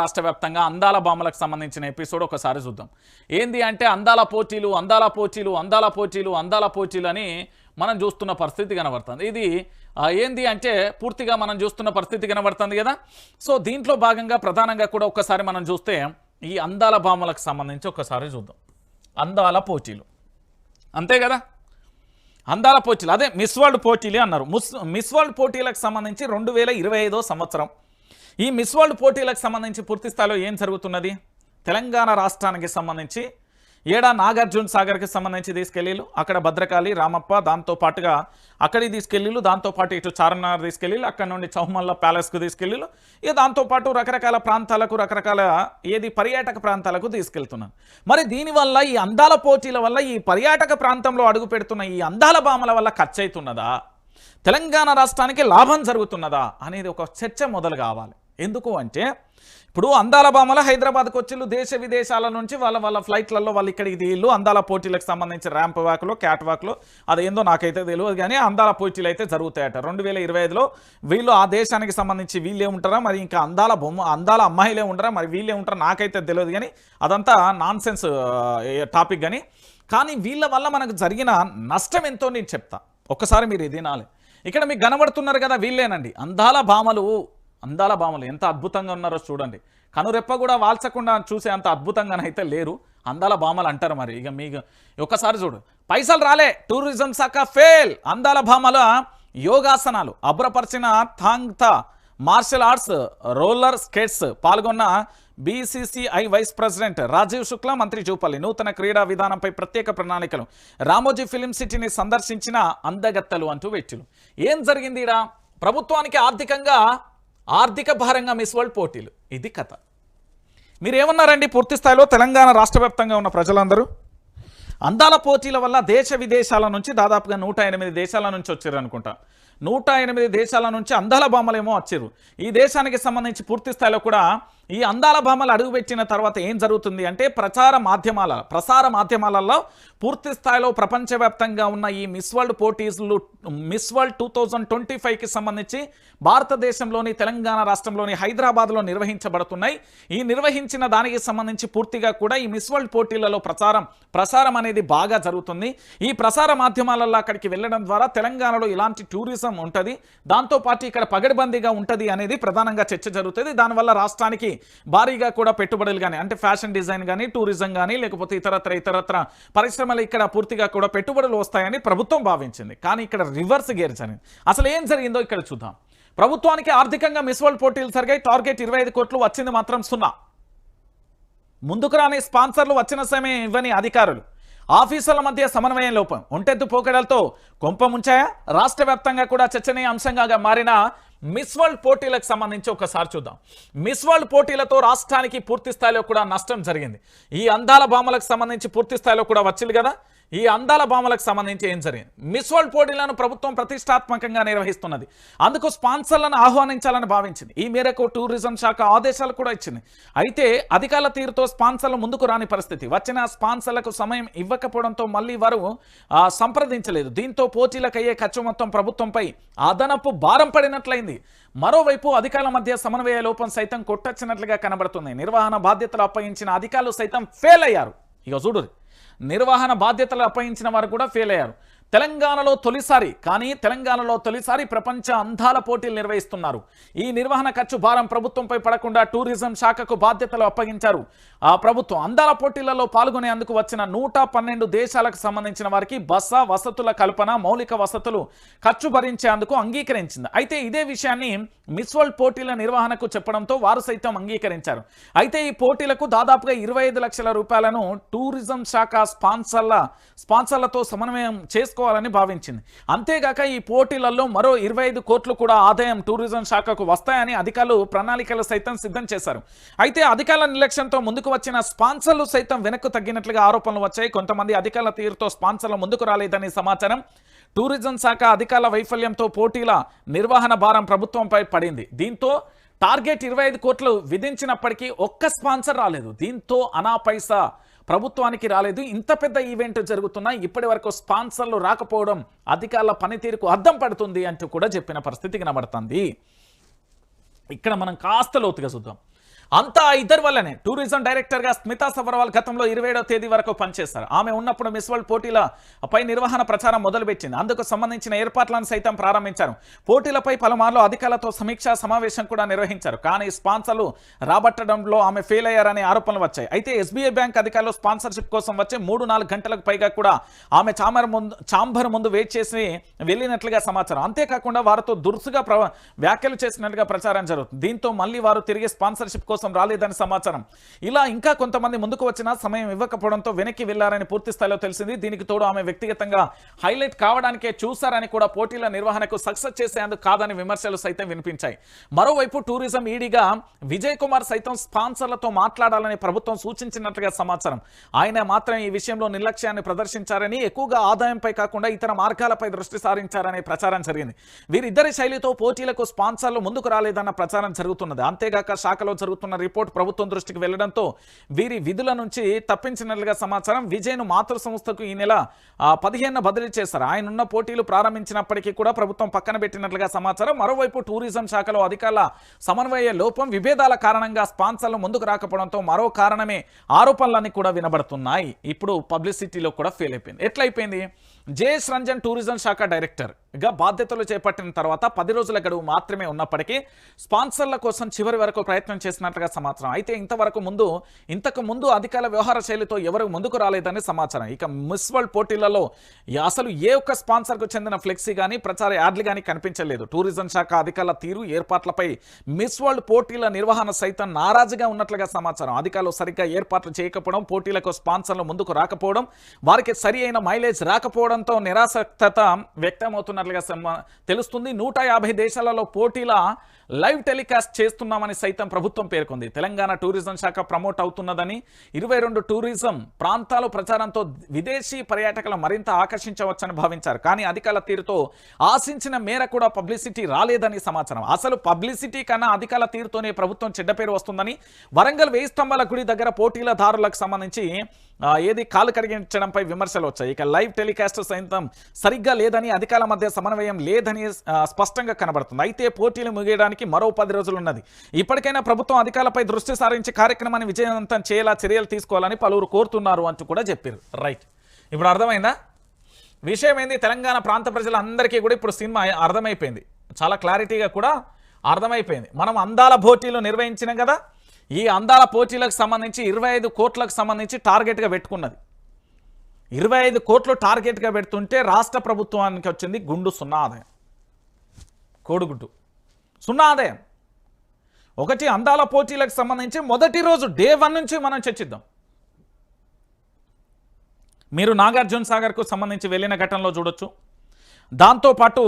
రాష్ట్ర వ్యాప్తంగా అందాల బామలకు సంబంధించిన ఎపిసోడ్ ఒకసారి చూద్దాం. ఏంది అంటే అందాల పోటీలు అందాల పోటీలు అందాల పోటీలు అందాల పోటీలు అని మనం చూస్తున్న పరిస్థితి కనబడుతుంది. ఇది ఏంది అంటే పూర్తిగా మనం చూస్తున్న పరిస్థితి కనబడుతుంది కదా? సో దీంట్లో భాగంగా ప్రధానంగా కూడా ఒకసారి మనం చూస్తే ఈ అందాల భామలకు సంబంధించి ఒకసారి చూద్దాం. అందాల పోటీలు. అంతే కదా? అందాల పోటీలు. అదే మిస్ వరల్డ్ పోటీలు అన్నారు. మిస్ వరల్డ్ పోటీలకు సంబంధించి రెండు వేల ఇరవై సంవత్సరం ఈ మిస్ వరల్డ్ పోటీలకు సంబంధించి పూర్తి స్థాయిలో ఏం జరుగుతున్నది? తెలంగాణ రాష్ట్రానికి సంబంధించి ఏడా నాగార్జున సాగర్కి సంబంధించి తీసుకెళ్ళిళ్ళు అక్కడ భద్రకాళి రామప్ప దాంతో పాటుగా అక్కడికి తీసుకెళ్ళిళ్ళు దాంతోపాటు ఇటు చార్మినార్ తీసుకెళ్ళిళ్ళు అక్కడ నుండి చౌమల్ల ప్యాలెస్కు తీసుకెళ్ళిళ్ళు ఇక దాంతోపాటు రకరకాల ప్రాంతాలకు రకరకాల ఏది పర్యాటక ప్రాంతాలకు తీసుకెళ్తున్నారు మరి దీనివల్ల ఈ అందాల పోటీల వల్ల ఈ పర్యాటక ప్రాంతంలో అడుగు పెడుతున్న ఈ అందాల భామల వల్ల ఖర్చు అవుతున్నదా తెలంగాణ రాష్ట్రానికి లాభం జరుగుతున్నదా? అనేది ఒక చర్చ మొదలు కావాలి. ఎందుకు అంటే ఇప్పుడు అందాల భామల హైదరాబాద్కి వచ్చిళ్ళు దేశ విదేశాల నుంచి వాళ్ళ వాళ్ళ ఫ్లైట్లలో వాళ్ళు ఇక్కడికి దిగిళ్ళు. అందాల పోటీలకు సంబంధించిన ర్యాంప్ వాక్లో క్యాట్ వాక్లో అదేందో నాకైతే తెలియదు కానీ అందాల పోటీలు అయితే జరుగుతాయట. రెండు వేల ఇరవై ఐదులో వీళ్ళు ఆ దేశానికి సంబంధించి వీళ్ళే ఉంటారా? మరి ఇంకా అందాల బొమ్మ అందాల అమ్మాయిలే ఉంటారా? మరి వీళ్ళే ఉంటారా? నాకైతే తెలియదు కానీ అదంతా నాన్ సెన్స్ టాపిక్ కానీ. కానీ వీళ్ళ వల్ల మనకు జరిగిన నష్టం ఎంతో నేను చెప్తా. ఒక్కసారి మీరు ఇది వినాలి. ఇక్కడ మీకు కనబడుతున్నారు కదా వీళ్ళేనండి. అందాల భామలు అందాల భామలు ఎంత అద్భుతంగా ఉన్నారో చూడండి. కనురెప్ప కూడా వాల్చకుండా చూసే అంత అద్భుతంగానైతే లేరు. అందాల భామలు అంటారు మరి. ఇక మీకు ఒక్కసారి చూడు. పైసలు రాలే టూరిజం శాఖ ఫెయిల్. అందాల భామల యోగాసనాలు అభ్రపరిచిన Thangta martial arts roller skates పాల్గొన్న BCCI vice president Rajeev Shukla మంత్రి జూపల్లి. నూతన క్రీడా విధానంపై ప్రత్యేక ప్రణాళికలు. రామోజీ ఫిలిం సిటీని సందర్శించిన అందగత్తలు అంటూ వ్యక్తులు ఏం జరిగింది ఈడ ప్రభుత్వానికి ఆర్థికంగా ఆర్థిక భారంగా మిస్ వరల్డ్ పోటీలు. ఇది కథ. మీరేమన్నారండి? పూర్తి స్థాయిలో తెలంగాణ రాష్ట్ర వ్యాప్తంగా ఉన్న ప్రజలందరూ? అందాల పోటీల వల్ల దేశ విదేశాల నుంచి దాదాపుగా నూట ఎనిమిది దేశాల నుంచి వచ్చారు అనుకుంటా నూట ఎనిమిది దేశాల నుంచి అందాల భామలేమో వచ్చారు ఈ దేశానికి సంబంధించి పూర్తి స్థాయిలో కూడా ఈ అందాల భామలు అడుగుపెట్టిన తర్వాత ఏం జరుగుతుంది అంటే ప్రచార మాధ్యమాల ప్రసార మాధ్యమాలలో పూర్తి స్థాయిలో ప్రపంచవ్యాప్తంగా ఉన్న ఈ miss world పోటీస్లు Miss World two thousand twenty ఫైవ్కి సంబంధించి భారతదేశంలోని తెలంగాణ రాష్ట్రంలోని హైదరాబాద్లో నిర్వహించబడుతున్నాయి. ఈ నిర్వహించిన దానికి సంబంధించి పూర్తిగా కూడా ఈ మిస్ వరల్డ్ పోటీలలో ప్రచారం ప్రసారం అనేది బాగా జరుగుతుంది. ఈ ప్రసార మాధ్యమాలలో అక్కడికి వెళ్ళడం ద్వారా తెలంగాణలో ఇలాంటి టూరిజం ఉంటుంది. దాంతోపాటు ఇక్కడ పగడబందీగా ఉంటుంది అనేది ప్రధానంగా చర్చ జరుగుతుంది. దానివల్ల రాష్ట్రానికి భారీగా కూడా పెట్టుబడులు కానీ అంటే ఫ్యాషన్ డిజైన్ కానీ టూరిజం కానీ లేకపోతే ఇతరత్ర ఇతరత్ర పరిశ్రమలు ఇక్కడ పూర్తిగా కూడా పెట్టుబడులు వస్తాయని ప్రభుత్వం భావించింది. కానీ ఇక్కడ రివర్స్ గేర్ జరిగింది. అసలు ఏం జరిగిందో ఇక్కడ చూద్దాం. ప్రభుత్వానికి ఆర్థికంగా మిస్ వరల్డ్ పోటీలు జరిగాయి టార్గెట్ ఇరవై కోట్లు వచ్చింది మాత్రం సున్నా. ముందుకు రాని స్పాన్సర్లు వచ్చిన సమయం ఇవ్వని అధికారులు. ఆఫీసుల మధ్య సమన్వయం లోపం. ఒంటెత్తు పోకడలతో కొంప ముంచాయా? రాష్ట్ర వ్యాప్తంగా కూడా చర్చనీయాంశంగా మారిన మిస్ వరల్డ్ పోటీలకు సంబంధించి ఒకసారి చూద్దాం. మిస్ వరల్డ్ పోటీలతో రాష్ట్రానికి పూర్తి స్థాయిలో కూడా నష్టం జరిగింది. ఈ అందాల భామలకు సంబంధించి పూర్తి స్థాయిలో కూడా వచ్చింది కదా? ఈ అందాల భామలకు సంబంధించి ఏం జరిగింది? మిస్ వరల్డ్ పోటీలను ప్రభుత్వం ప్రతిష్టాత్మకంగా నిర్వహిస్తున్నది. అందుకు స్పాన్సర్లను ఆహ్వానించాలని భావించింది. ఈ మేరకు టూరిజం శాఖ ఆదేశాలు కూడా ఇచ్చింది. అయితే అధికారుల తీరుతో స్పాన్సర్లు ముందుకు రాని పరిస్థితి. వచ్చిన స్పాన్సర్లకు సమయం ఇవ్వకపోవడంతో మళ్ళీ వారు సంప్రదించలేదు. దీంతో పోటీలకు అయ్యే ఖర్చు మొత్తం ప్రభుత్వంపై అదనపు భారం పడినట్లయింది. మరోవైపు అధికారుల మధ్య సమన్వయ లోపం సైతం కొట్టొచ్చినట్లుగా కనబడుతుంది. నిర్వహణ బాధ్యతలు అప్పగించిన అధికారులు సైతం ఫెయిల్ అయ్యారు. ఇక చూడు నిర్వహణ బాధ్యతలు అప్పగించిన వారు కూడా ఫెయిల్ అయ్యారు. తెలంగాణలో తొలిసారి కానీ తెలంగాణలో తొలిసారి ప్రపంచ అందాల పోటీలు నిర్వహిస్తున్నారు. ఈ నిర్వహణ ఖర్చు భారం ప్రభుత్వంపై పడకుండా టూరిజం శాఖకు బాధ్యతలు అప్పగించారు. ఆ ప్రభుత్వం అందాల పోటీలలో పాల్గొనేందుకు వచ్చిన నూట పన్నెండు దేశాలకు సంబంధించిన వారికి బస వసతుల కల్పన మౌలిక వసతులు ఖర్చు భరించేందుకు అంగీకరించింది. అయితే ఇదే విషయాన్ని మిస్ వరల్డ్ పోటీల నిర్వహణకు చెప్పడంతో వారు సైతం అంగీకరించారు. అయితే ఈ పోటీలకు దాదాపుగా ఇరవై లక్షల రూపాయలను టూరిజం శాఖ స్పాన్సర్ల స్పాన్సర్లతో సమన్వయం చేసుకోవాలని భావించింది. అంతేగాక ఈ పోటీలలో మరో ఇరవై కోట్లు కూడా ఆదాయం టూరిజం శాఖకు వస్తాయని అధికారులు ప్రణాళికలు సైతం సిద్ధం చేశారు. అయితే అధికారుల నిర్లక్ష్యంతో ముందుకు వచ్చిన స్పాన్సర్లు సైతం వెనక్కు తగ్గినట్లుగా ఆరోపణలు వచ్చాయి. కొంతమంది అధికారుల తీరుతో స్పాన్సర్లు ముందుకు రాలేదని సమాచారం టూరిజం శాఖ అధికారుల వైఫల్యంతో పోటీల నిర్వహణ భారం ప్రభుత్వంపై పడింది. దీంతో టార్గెట్ ఇరవై ఐదు కోట్లు విధించినప్పటికీ ఒక్క స్పాన్సర్ రాలేదు. దీంతో అనా పైసా ప్రభుత్వానికి రాలేదు. ఇంత పెద్ద ఈవెంట్ జరుగుతున్నా ఇప్పటి వరకు స్పాన్సర్లు రాకపోవడం అధికారుల పనితీరుకు అద్దం పడుతుంది అంటూ కూడా చెప్పిన పరిస్థితి కనబడుతుంది. ఇక్కడ మనం కాస్త లోతుగా చూద్దాం. అంతా ఇద్దరు వల్లనే. టూరిజం డైరెక్టర్గా స్మితా సబర్వాల్ గతంలో ఇరవై తేదీ వరకు పనిచేస్తారు ఆమె ఉన్నప్పుడు మిస్ వరల్డ్ పోటీల పై నిర్వహణ ప్రచారం మొదలుపెట్టింది. అందుకు సంబంధించిన ఏర్పాట్లను సైతం ప్రారంభించారు. పోటీలపై పలుమార్లు అధికారులతో సమీక్షా సమావేశం కూడా నిర్వహించారు. కానీ స్పాన్సర్లు రాబట్టడంలో ఆమె ఫెయిల్ అయ్యారనే ఆరోపణలు వచ్చాయి. అయితే ఎస్బీఐ బ్యాంక్ అధికారులు స్పాన్సర్షిప్ కోసం వచ్చే మూడు నాలుగు గంటలకు పైగా కూడా ఆమె చాంబర్ ముందు చాంబర్ ముందు వెయిట్ చేసి వెళ్ళినట్లుగా సమాచారం. అంతేకాకుండా వారితో దురుసుగా ప్ర వ్యాఖ్యలు చేసినట్లుగా ప్రచారం జరుగుతుంది. దీంతో మళ్ళీ వారు తిరిగి స్పాన్సర్షిప్ కోసం రాలేదని సమాచారం. ఇలా ఇంకా కొంతమంది ముందుకు వచ్చినా సమయం ఇవ్వకపోవడంతో వెనక్కి వెళ్ళారని పూర్తి స్థాయిలో తెలిసింది. దీనికి తోడు ఆమె వ్యక్తిగతంగా హైలైట్ కావడానికే చూశారని కూడా పోటీల నిర్వహణకు సక్సెస్ చేసేందుకు కాదని విమర్శలు సైతం వినిపించాయి. మరోవైపు టూరిజం ఈడీగా విజయ్ కుమార్ సైతం స్పాన్సర్లతో మాట్లాడాలని ప్రభుత్వం సూచించినట్లుగా సమాచారం. ఆయన మాత్రం ఈ విషయంలో నిర్లక్ష్యాన్ని ప్రదర్శించారని ఎక్కువగా ఆదాయంపై కాకుండా ఇతర మార్గాలపై దృష్టి సారించారనే ప్రచారం జరిగింది. వీరిద్దరి శైలితో పోటీలకు స్పాన్సర్లు ముందుకు రాలేదన్న ప్రచారం జరుగుతున్నది. అంతేగాక శాఖలో జరుగుతున్న రిపోర్ట్ ప్రభుత్వం దృష్టికి వెళ్ళడంతో వీరి విధుల నుంచి తప్పించినట్లుగా సమాచారం విజయ్ను మాతృ సంస్థకు ఈ నెల పదిహేను బదిలీ చేశారు. ఆయనున్న పోటీలు ప్రారంభించినప్పటికీ కూడా ప్రభుత్వం పక్కన పెట్టినట్లుగా సమాచారం. మరోవైపు టూరిజం శాఖలో అధికారుల సమన్వయ లోపం విభేదాల కారణంగా స్పాన్సర్లు ముందుకు రాకపోవడంతో మరో కారణమే ఆరోపణలన్నీ కూడా వినబడుతున్నాయి. ఇప్పుడు పబ్లిసిటీలో కూడా ఫెయిల్ అయిపోయింది. ఎట్లయిపోయింది? జేఎస్ రంజన్ టూరిజం శాఖ డైరెక్టర్గా బాధ్యతలు చేపట్టిన తర్వాత పది రోజుల గడువు మాత్రమే ఉన్నప్పటికీ స్పాన్సర్ల కోసం చివరి వరకు ప్రయత్నం చేసినట్లుగా సమాచారం. అయితే ఇంతవరకు ముందు ఇంతకు ముందు అధికార వ్యవహార శైలితో ఎవరు ముందుకు రాలేదని సమాచారం. ఇక మిస్ వరల్డ్ పోటీలలో అసలు ఏ ఒక్క స్పాన్సర్కు చెందిన ఫ్లెక్సీ కానీ ప్రచార యాడ్లు కానీ కనిపించలేదు. టూరిజం శాఖ అధికారుల తీరు ఏర్పాట్లపై మిస్ వరల్డ్ పోటీల నిర్వహణ సైతం నారాజుగా ఉన్నట్లుగా సమాచారం. అధికారులు సరిగ్గా ఏర్పాట్లు చేయకపోవడం పోటీలకు స్పాన్సర్లు ముందుకు రాకపోవడం వారికి సరి అయిన మైలేజ్ రాకపోవడంతో నిరాసక్తత వ్యక్తమవుతున్నట్లుగా తెలుస్తుంది. నూట దేశాలలో పోటీల లైవ్ టెలికాస్ట్ చేస్తున్నామని సైతం ప్రభుత్వం పేరు పేర్కొంది. తెలంగాణ టూరిజం శాఖ ప్రమోట్ అవుతున్నదని ఇరవై రెండు టూరిజం ప్రాంతాల ప్రచారంతో విదేశీ పర్యాటకులు మరింత ఆకర్షించవచ్చని భావించారు. కానీ అధికారుల తీరుతో ఆశించిన మేర కూడా పబ్లిసిటీ రాలేదని సమాచారం. అసలు పబ్లిసిటీ కన్నా అధికారుల తీరుతోనే ప్రభుత్వం చెడ్డ పేరు వస్తుందని వరంగల్ వేయి స్తంభాల గుడి దగ్గర పోటీల దారులకు సంబంధించి ఏది కాలు కరిగించడంపై విమర్శలు వచ్చాయి. ఇక లైవ్ టెలికాస్ట్ సైతం సరిగ్గా లేదని అధికారుల మధ్య సమన్వయం లేదని స్పష్టంగా కనబడుతుంది. అయితే పోటీలు ముగియడానికి మరో పది రోజులు ఉన్నది. ఇప్పటికైనా ప్రభుత్వం అధికారులపై దృష్టి సారించి కార్యక్రమాన్ని విజయవంతం చేయాలా చర్యలు తీసుకోవాలని పలువురు కోరుతున్నారు అంటూ కూడా చెప్పారు. రైట్. ఇప్పుడు అర్థమైందా? విషయం ఏంది? తెలంగాణ ప్రాంత ప్రజలందరికీ కూడా ఇప్పుడు సినిమా అర్థమైపోయింది. చాలా క్లారిటీగా కూడా అర్థమైపోయింది. మనం అందాల పోటీలు నిర్వహించినాం కదా. ఈ అందాల పోటీలకు సంబంధించి ఇరవై ఐదు కోట్లకు సంబంధించి టార్గెట్గా పెట్టుకున్నది. ఇరవై ఐదు కోట్లు టార్గెట్గా పెడుతుంటే రాష్ట్ర ప్రభుత్వానికి వచ్చింది గుండు సున్నా ఆదాయం. కోడిగుడ్డు. సున్నా ఆదాయం. ఒకటి అందాల పోటీలకు సంబంధించి మొదటి రోజు డే వన్ నుంచి మనం చర్చిద్దాం. మీరు నాగార్జున సాగర్కు సంబంధించి వెళ్ళిన ఘటనలో చూడొచ్చు. దాంతోపాటు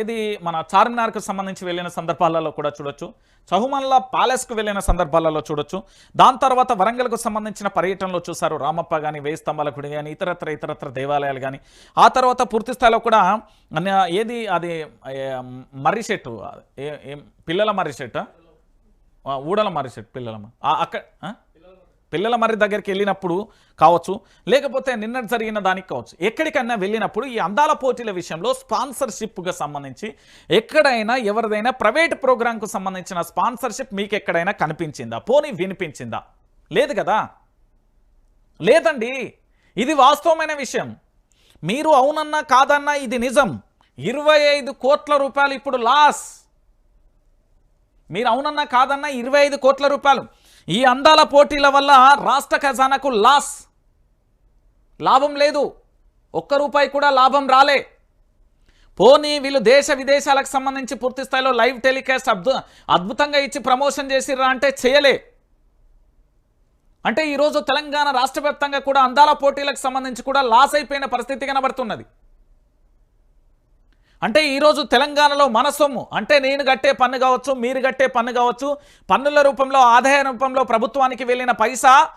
ఏది మన చార్మినార్కు సంబంధించి వెళ్ళిన సందర్భాలలో కూడా చూడొచ్చు. చహుమల్లా ప్యాలెస్కు వెళ్ళిన సందర్భాలలో చూడొచ్చు. దాని తర్వాత వరంగల్కు సంబంధించిన పర్యటనలో చూశారు రామప్ప కానీ వేయి స్తంభాల గుడి కానీ ఇతరత్ర ఇతరత్ర దేవాలయాలు కానీ ఆ తర్వాత పూర్తి స్థాయిలో కూడా ఏది అది మర్రిచెట్టు పిల్లల మర్రిచెట్టు ఊడల మర్రి సెట్ పిల్లల అక్కడ పిల్లల మర్రి దగ్గరికి వెళ్ళినప్పుడు కావచ్చు లేకపోతే నిన్న జరిగిన దానికి కావచ్చు ఎక్కడికైనా వెళ్ళినప్పుడు ఈ అందాల పోటీల విషయంలో స్పాన్సర్షిప్గా సంబంధించి ఎక్కడైనా ఎవరిదైనా ప్రైవేట్ ప్రోగ్రాంకు సంబంధించిన స్పాన్సర్షిప్ మీకు ఎక్కడైనా కనిపించిందా? పోనీ వినిపించిందా? లేదు కదా? లేదండి. ఇది వాస్తవమైన విషయం. మీరు అవునన్నా కాదన్నా ఇది నిజం. ఇరవై కోట్ల రూపాయలు ఇప్పుడు లాస్. మీరు అవునన్నా కాదన్నా ఇరవై ఐదు కోట్ల రూపాయలు. ఈ అందాల పోటీల వల్ల రాష్ట్ర ఖజానాకు లాస్. లాభం లేదు. ఒక్క రూపాయి కూడా లాభం రాలే. పోనీ వీళ్ళు దేశ విదేశాలకు సంబంధించి పూర్తి స్థాయిలో లైవ్ టెలికాస్ట్ అద్భు అద్భుతంగా ఇచ్చి ప్రమోషన్ చేసిర్రా అంటే చేయలే. అంటే ఈరోజు తెలంగాణ రాష్ట్ర కూడా అందాల పోటీలకు సంబంధించి కూడా లాస్ అయిపోయిన పరిస్థితి కనబడుతున్నది. అంటే ఈరోజు తెలంగాణలో మన సొమ్ము. అంటే నేను కట్టే పన్ను కావచ్చు మీరు కట్టే పన్ను కావచ్చు పన్నుల రూపంలో ఆదాయ రూపంలో ప్రభుత్వానికి వెళ్ళిన పైసా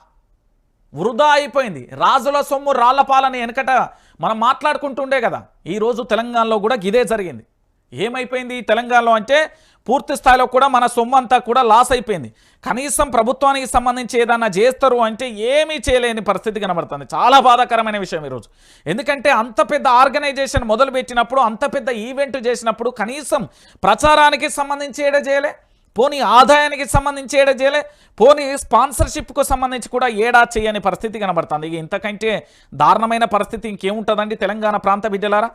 వృధా అయిపోయింది. రాజుల సొమ్ము రాళ్ళపాలని వెనకట మనం మాట్లాడుకుంటుండే కదా. ఈరోజు తెలంగాణలో కూడా ఇదే జరిగింది. ఏమైపోయింది తెలంగాణలో అంటే పూర్తి స్థాయిలో కూడా మన సొమ్ము అంతా కూడా లాస్ అయిపోయింది. కనీసం ప్రభుత్వానికి సంబంధించి ఏదన్నా చేస్తారు అంటే ఏమీ చేయలేని పరిస్థితి కనబడుతుంది. చాలా బాధాకరమైన విషయం ఈరోజు. ఎందుకంటే అంత పెద్ద ఆర్గనైజేషన్ మొదలుపెట్టినప్పుడు అంత పెద్ద ఈవెంట్ చేసినప్పుడు కనీసం ప్రచారానికి సంబంధించి ఏడ చేయలే? పోనీ ఆదాయానికి సంబంధించి ఏడా చేయలే? పోనీ స్పాన్సర్షిప్కు సంబంధించి కూడా ఏడా చేయని పరిస్థితి కనబడుతుంది. ఇంతకంటే దారుణమైన పరిస్థితి ఇంకేముంటుందండి తెలంగాణ ప్రాంత బిడ్డలారా?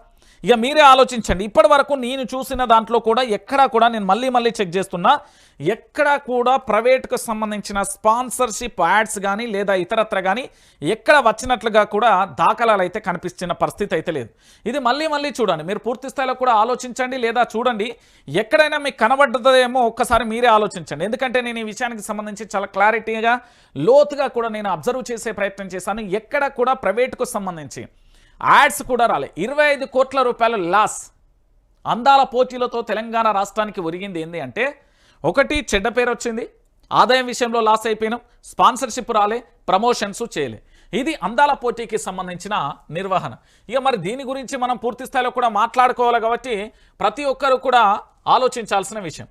ఇక మీరే ఆలోచించండి. ఇప్పటి వరకు నేను చూసిన దాంట్లో కూడా ఎక్కడా కూడా నేను మళ్ళీ మళ్ళీ చెక్ చేస్తున్నా ఎక్కడా కూడా ప్రైవేట్కు సంబంధించిన స్పాన్సర్షిప్ యాడ్స్ కానీ లేదా ఇతరత్ర కానీ ఎక్కడ వచ్చినట్లుగా కూడా దాఖలాలు అయితే కనిపిస్తున్న పరిస్థితి అయితే లేదు. ఇది మళ్ళీ మళ్ళీ చూడండి. మీరు పూర్తి స్థాయిలో కూడా ఆలోచించండి లేదా చూడండి. ఎక్కడైనా మీకు కనబడ్డదేమో ఒక్కసారి మీరే ఆలోచించండి. ఎందుకంటే నేను ఈ విషయానికి సంబంధించి చాలా క్లారిటీగా లోతుగా కూడా నేను అబ్జర్వ్ చేసే ప్రయత్నం చేశాను. ఎక్కడ కూడా ప్రైవేట్కు సంబంధించి. యాడ్స్ కూడా రాలే. ఇరవై ఐదు కోట్ల రూపాయల లాస్ అందాల పోటీలతో తెలంగాణ రాష్ట్రానికి ఒరిగింది ఏంది అంటే ఒకటి చెడ్డ పేరు వచ్చింది ఆదాయం విషయంలో లాస్ అయిపోయినాం స్పాన్సర్షిప్ రాలే ప్రమోషన్స్ చేయలే. ఇది అందాల పోటీకి సంబంధించిన నిర్వహణ. ఇక మరి దీని గురించి మనం పూర్తి స్థాయిలో కూడా మాట్లాడుకోవాలి కాబట్టి ప్రతి ఒక్కరు కూడా ఆలోచించాల్సిన విషయం.